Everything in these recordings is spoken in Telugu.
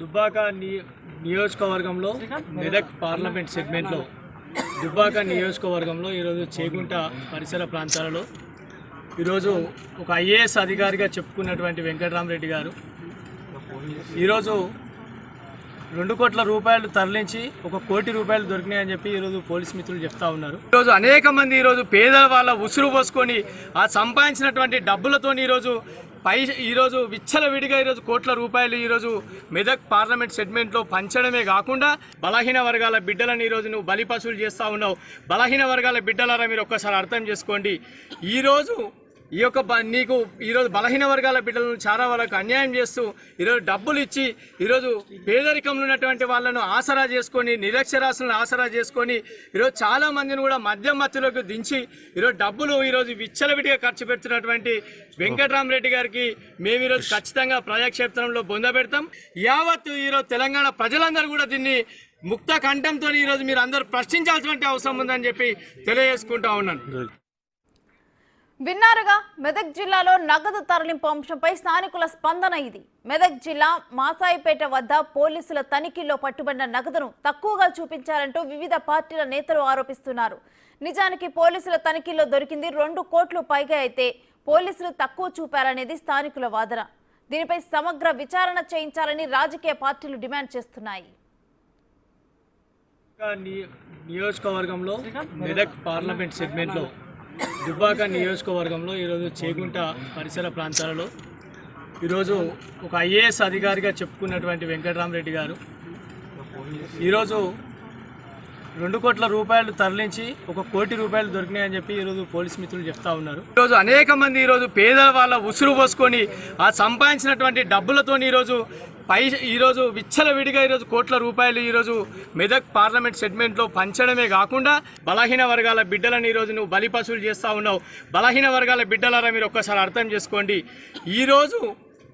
దుబ్బాక నియోజకవర్గంలో మెదక్ పార్లమెంట్ సెగ్మెంట్లో దుబ్బాక నియోజకవర్గంలో ఈరోజు చేగుంట పరిసర ప్రాంతాలలో ఈరోజు ఒక ఐఏఎస్ అధికారిగా చెప్పుకున్నటువంటి వెంకటరామరెడ్డి గారు ఈరోజు రెండు కోట్ల రూపాయలు తరలించి ఒక కోటి రూపాయలు దొరికినాయని చెప్పి ఈరోజు పోలీస్ మిత్రులు చెప్తా ఉన్నారు. ఈరోజు అనేక మంది ఈరోజు పేదల వాళ్ళ ఉసురు పోసుకొని ఆ సంపాదించినటువంటి డబ్బులతో ఈరోజు పై ఈరోజు విచ్చలవిడిగా ఈరోజు కోట్ల రూపాయలు ఈరోజు మెదక్ పార్లమెంట్ సెగ్మెంట్లో పంచడమే కాకుండా బలహీన వర్గాల బిడ్డలను ఈరోజు నువ్వు బలిపశువులు చేస్తూ ఉన్నావు. బలహీన వర్గాల బిడ్డలారా మీరు ఒక్కసారి అర్థం చేసుకోండి. ఈరోజు ఈ యొక్క నీకు ఈరోజు బలహీన వర్గాల బిడ్డలను చాలా వాళ్ళకు అన్యాయం చేస్తూ ఈరోజు డబ్బులు ఇచ్చి ఈరోజు పేదరికంలో ఉన్నటువంటి వాళ్ళను ఆసరా చేసుకొని నిరక్షరాస్యులను ఆసరా చేసుకొని ఈరోజు చాలా మందిని కూడా మద్యం మత్తులోకి దించి ఈరోజు డబ్బులు ఈరోజు విచ్చలవిడిగా ఖర్చు పెడుతున్నటువంటి వెంకటరామరెడ్డి గారికి మేము ఈరోజు ఖచ్చితంగా ప్రజాక్షేత్రంలో బొందబెడతాం యావత్తు ఈరోజు తెలంగాణ ప్రజలందరూ కూడా దీన్ని ముక్త కంఠంతో ఈరోజు మీరు అందరూ ప్రశ్నించాల్సిన అవసరం ఉందని చెప్పి తెలియజేసుకుంటా ఉన్నాను. విన్నారుగా మెదక్ జిల్లాలో నగదు తరలింపు అంశంపై స్థానికుల స్పందన ఇది. మెదక్ జిల్లా మాసాయిపేట వద్ద పోలీసుల తనిఖీల్లో పట్టుబడిన నగదును తక్కువగా చూపించారంటూ వివిధ పార్టీల నేతలు ఆరోపిస్తున్నారు. నిజానికి పోలీసుల తనిఖీల్లో దొరికింది రెండు కోట్లు పైగా అయితే పోలీసులు తక్కువ చూపారనేది స్థానికుల వాదన. దీనిపై సమగ్ర విచారణ చేయించాలని రాజకీయ పార్టీలు డిమాండ్ చేస్తున్నాయి. నియోజకవర్గంలో మెదక్ పార్లమెంట్ సెగ్మెంట్లో దుబ్బాక నియోజకవర్గంలో ఈరోజు చేగుంట పరిసర ప్రాంతాలలో ఈరోజు ఒక ఐఏఎస్ అధికారిగా చెప్పుకున్నటువంటి వెంకటరామరెడ్డి గారు ఈరోజు రెండు కోట్ల రూపాయలు తరలించి ఒక కోటి రూపాయలు దొరికినాయని చెప్పి ఈరోజు పోలీస్ మిత్రులు చెప్తా ఉన్నారు. ఈరోజు అనేక మంది ఈరోజు పేదల వాళ్ళ ఉసురు పోసుకొని ఆ సంపాదించినటువంటి డబ్బులతో ఈరోజు పై ఈరోజు విచ్చలవిడిగా ఈరోజు కోట్ల రూపాయలు ఈరోజు మెదక్ పార్లమెంట్ సెగ్మెంట్లో పంచడమే కాకుండా బలహీన వర్గాల బిడ్డలను ఈరోజు నువ్వు బలిపశువులు చేస్తూ ఉన్నావు. బలహీన వర్గాల బిడ్డలారా మీరు ఒక్కసారి అర్థం చేసుకోండి. ఈరోజు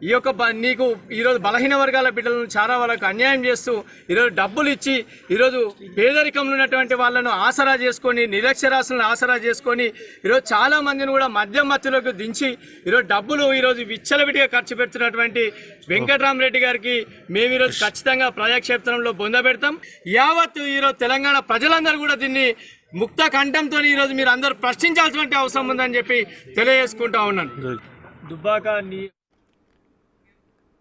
ఈ యొక్క బ- నీకు ఈరోజు బలహీన వర్గాల బిడ్డలను చాలా వాళ్ళకు అన్యాయం చేస్తూ ఈరోజు డబ్బులు ఇచ్చి ఈరోజు పేదరికంలో ఉన్నటువంటి వాళ్ళను ఆసరా చేసుకొని నిరక్షరాస్యులను ఆసరా చేసుకొని ఈరోజు చాలా మందిని కూడా మధ్య మధ్యలోకి దించి ఈరోజు డబ్బులు ఈరోజు విచ్చలవిడిగా ఖర్చు పెడుతున్నటువంటి వెంకటరామరెడ్డి గారికి మేము ఈరోజు ఖచ్చితంగా ప్రజాక్షేత్రంలో బొందబెడతాం యావత్తు ఈరోజు తెలంగాణ ప్రజలందరూ కూడా దీన్ని ముక్త కంఠంతో ఈరోజు మీరు అందరూ ప్రశ్నించాల్సినటువంటి అవసరం ఉందని చెప్పి తెలియజేసుకుంటా ఉన్నాను. దుబ్బాక నీ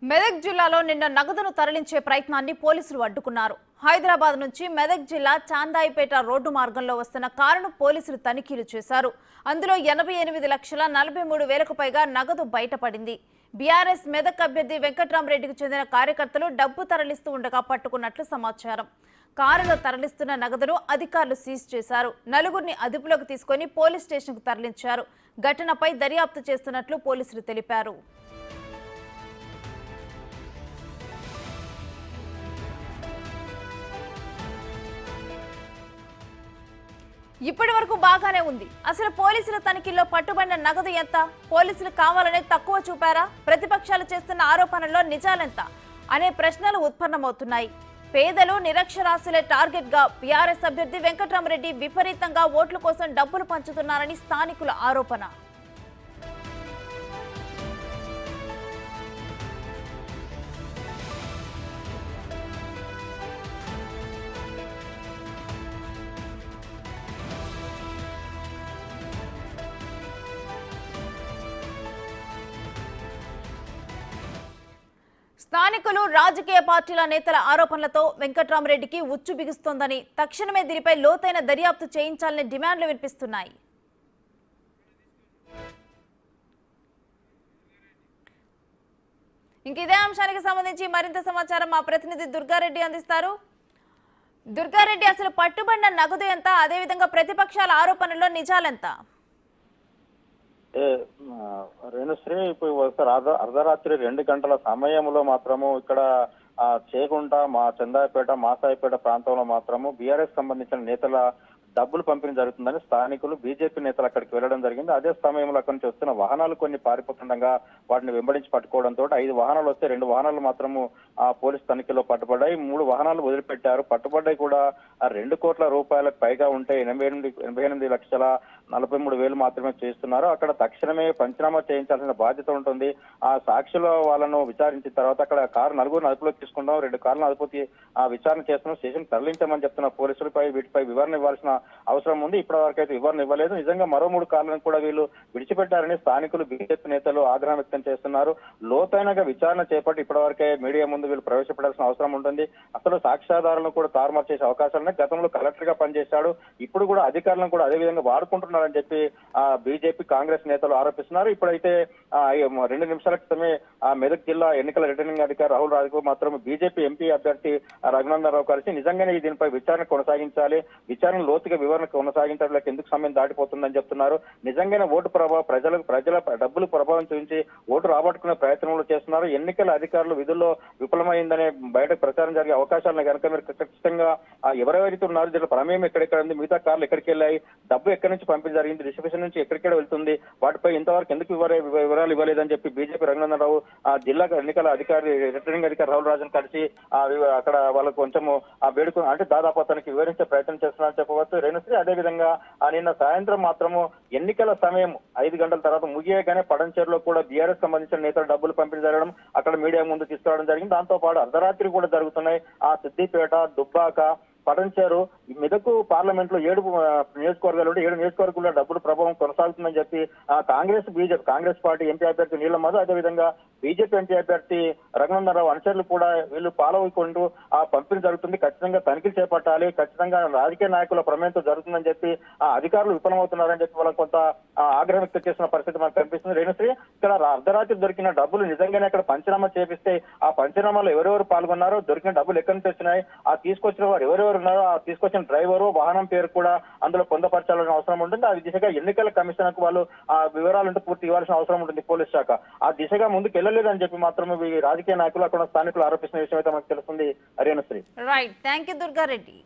మెదక్ జిల్లాలో నిన్న నగదును తరలించే ప్రయత్నాన్ని పోలీసులు అడ్డుకున్నారు. హైదరాబాద్ నుంచి మెదక్ జిల్లా చాందాయిపేట రోడ్డు మార్గంలో వస్తున్న కారును పోలీసులు తనిఖీలు చేశారు. అందులో ఎనభై ఎనిమిది లక్షల నలభై మూడు వేలకు పైగా నగదు బయటపడింది. బీఆర్ఎస్ మెదక్ అభ్యర్థి వెంకట్రామరెడ్డికి చెందిన కార్యకర్తలు డబ్బు తరలిస్తూ ఉండగా పట్టుకున్నట్లు సమాచారం. కారులో తరలిస్తున్న నగదును అధికారులు సీజ్ చేశారు. నలుగురిని అదుపులోకి తీసుకుని పోలీస్ స్టేషన్కు తరలించారు. ఘటనపై దర్యాప్తు చేస్తున్నట్లు పోలీసులు తెలిపారు. ఇప్పటి వరకు బాగానే ఉంది. అసలు పోలీసుల తనిఖీల్లో పట్టుబడిన నగదు ఎంత? పోలీసులు కావాలనే తక్కువ చూపారా? ప్రతిపక్షాలు చేస్తున్న ఆరోపణల్లో నిజాలెంత? అనే ప్రశ్నలు ఉత్పన్నమవుతున్నాయి. పేదలు నిరక్షరాస్యులే టార్గెట్గా బీఆర్ఎస్ అభ్యర్థి వెంకట్రామరెడ్డి విపరీతంగా ఓట్ల కోసం డబ్బులు పంచుతున్నారని స్థానికుల ఆరోపణ. స్థానికులు రాజకీయ పార్టీల నేతల ఆరోపణలతో వెంకట్రామరెడ్డికి ఉచ్చు బిగుస్తోందని తక్షణమే దీనిపై లోతైన దర్యాప్తు చేయించాలని డిమాండ్లు వినిపిస్తున్నాయి. ఇంక ఇదే అంశానికి సంబంధించి మరింత సమాచారం మా ప్రతినిధి దుర్గారెడ్డి అందిస్తారు. దుర్గారెడ్డి అసలు పట్టుబడిన నగదు ఎంత? అదేవిధంగా ప్రతిపక్షాల ఆరోపణల్లో నిజాలెంత? రేణుశ్రీ ఇప్పుడు ఒకసారి అర్ధ అర్ధరాత్రి రెండు గంటల సమయంలో మాత్రము ఇక్కడ ఆ, చేగుంట మా చందాయపేట మాసాయిపేట ప్రాంతంలో మాత్రము బీఆర్ఎస్ సంబంధించిన నేతల డబ్బులు పంపిణీ జరుగుతుందని స్థానికులు బీజేపీ నేతలు అక్కడికి వెళ్ళడం జరిగింది. అదే సమయంలో అక్కడి నుంచి వస్తున్న వాహనాలు కొన్ని పారిపోతుండగా వాటిని వెంబడించి పట్టుకోవడంతో ఐదు వాహనాలు వస్తే రెండు వాహనాలు మాత్రము ఆ పోలీస్ తనిఖీలో పట్టుబడ్డాయి. మూడు వాహనాలు వదిలిపెట్టారు. పట్టుబడ్డాయి కూడా ఆ రెండు కోట్ల రూపాయలకు పైగా ఉంటే ఎనభై ఎనిమిది ఎనభై ఎనిమిది లక్షల నలభై మూడు వేలు మాత్రమే చేస్తున్నారు. అక్కడ తక్షణమే పంచనామా చేయించాల్సిన బాధ్యత ఉంటుంది. ఆ సాక్షుల వాళ్ళను విచారించిన తర్వాత అక్కడ కారు నలుగురు అదుపులోకి తీసుకుంటాం రెండు కార్లను అదుపు ఆ విచారణ చేస్తున్నాం స్టేషన్ తరలించామని చెప్తున్న పోలీసులపై వీటిపై వివరణ ఇవ్వాల్సిన అవసరం ఉంది. ఇప్పటి వరకు అయితే వివరణ ఇవ్వలేదు. నిజంగా మరో మూడు కార్లను కూడా వీళ్ళు విడిచిపెట్టారని స్థానికులు బీజేపీ నేతలు ఆగ్రహం వ్యక్తం చేస్తున్నారు. లోతైనగా విచారణ చేపట్టి ఇప్పటివరకే మీడియా ముందు వీళ్ళు ప్రవేశపెట్టాల్సిన అవసరం ఉంటుంది. అసలు సాక్ష్యాధారాలను కూడా తారుమారు చేసే అవకాశాలు ఉన్నాయి. గతంలో కలెక్టర్గా పనిచేశాడు. ఇప్పుడు కూడా అధికారులను కూడా అదే విధంగా వాడుకుంటున్నారని చెప్పి ఆ బీజేపీ కాంగ్రెస్ నేతలు ఆరోపిస్తున్నారు. ఇప్పుడైతే రెండు నిమిషాల క్రితమే ఆ మెదక్ జిల్లా ఎన్నికల రిటర్నింగ్ అధికారి రాహుల్ రాజు మాత్రం బీజేపీ ఎంపీ అభ్యర్థి రఘునందన్ రావు కలిసి నిజంగానే దీనిపై విచారణ కొనసాగించాలి. విచారణ లోతుగా వివరణ కొనసాగించడానికి ఎందుకు సమయం దాటిపోతుందని చెప్తున్నారు. నిజంగానే ఓటు ప్రభావం ప్రజలకు ప్రజల డబ్బులు ప్రభావం చూపించి ఓటు రాబట్టుకునే ప్రయత్నంలో చేస్తున్నారు. ఎన్నికల అధికారులు విధుల్లో విఫలమైందనే బయట ప్రచారం జరిగే అవకాశాలను కనుక మీరు ఖచ్చితంగా ఎవరెవరైతే ఉన్నారో దీంట్లో ప్రమేయం ఎక్కడెక్కడ ఉంది మిగతా కార్లు ఎక్కడికి వెళ్ళాయి డబ్బు ఎక్కడి నుంచి పంపిణీ జరిగింది రిసర్వేషన్ నుంచి ఎక్కడికెక్కడ వెళ్తుంది వాటిపై ఇంతవరకు ఎందుకు వివరాలు ఇవ్వలేదని చెప్పి బీజేపీ రఘునందన్ రావు ఆ జిల్లా ఎన్నికల అధికారి రిటర్నింగ్ అధికారి రాహుల్ రాజన్ కలిసి ఆ అక్కడ వాళ్ళకు కొంచెము ఆ వేడుక అంటే దాదాపు అతనికి వివరించే ప్రయత్నం చేస్తున్నారని చెప్పవచ్చు. రేణుశ్రీ అదే విధంగా ఆ నిన్న సాయంత్రం మాత్రము ఎన్నికల సమయం ఐదు గంటల తర్వాత ముగియగానే పడంచేరులో కూడా బీఆర్ఎస్ సంబంధించిన నేతలు డబ్బులు పంపిణీ జరగడం అక్కడ మీడియా ముందు తీసుకురావడం జరిగింది. దాంతో పాటు అర్ధరాత్రి కూడా జరుగుతున్నాయి. ఆ సిద్దిపేట దుబ్బాక పఠించారు మెదకు పార్లమెంట్లో ఏడు నియోజకవర్గాలు ఉంటే ఏడు నియోజకవర్గాల్లో డబ్బుల ప్రభావం కొనసాగుతుందని చెప్పి ఆ Congress BJP Congress party MP అభ్యర్థి నీళ్ళ మధు అదేవిధంగా బీజేపీ ఎంపీ అభ్యర్థి రఘునందనరావు అనుచరులు కూడా వీళ్ళు పాల్గొంటూ ఆ పంపిణీ జరుగుతుంది. ఖచ్చితంగా తనిఖీలు చేపట్టాలి. ఖచ్చితంగా రాజకీయ నాయకుల ప్రమేయంతో జరుగుతుందని చెప్పి ఆ అధికారులు విఫలమవుతున్నారని చెప్పి వాళ్ళకి కొంత ఆగ్రహం వ్యక్తం చేసిన పరిస్థితి మనకు కనిపిస్తుంది. రేణుశ్రీ ఇక్కడ అర్ధరాత్రి దొరికిన డబ్బులు నిజంగానే అక్కడ పంచనామా చేపిస్తే ఆ పంచనామాలో ఎవరెవరు పాల్గొన్నారో దొరికిన డబ్బులు ఎక్కడి నుంచి వచ్చినాయి ఆ తీసుకొచ్చిన వారు ఎవరెవరు ఉన్నారో ఆ తీసుకొచ్చిన డ్రైవరు వాహనం పేరు కూడా అందులో పొందపరచాల్సిన అవసరం ఉంటుంది. ఆ దిశగా ఎన్నికల కమిషన్కు వాళ్ళు ఆ వివరాలంటూ పూర్తి ఇవ్వాల్సిన అవసరం ఉంటుంది పోలీస్ శాఖ. ఆ దిశగా ముందుకు వెళ్ళలేదని చెప్పి మాత్రం రాజకీయ నాయకులు అక్కడ స్థానికులు ఆరోపిస్తున్న విషయం అయితే మనకు తెలుస్తుంది. హరియాణశ్రీ రైట్ థ్యాంక్ యూ దుర్గారెడ్డి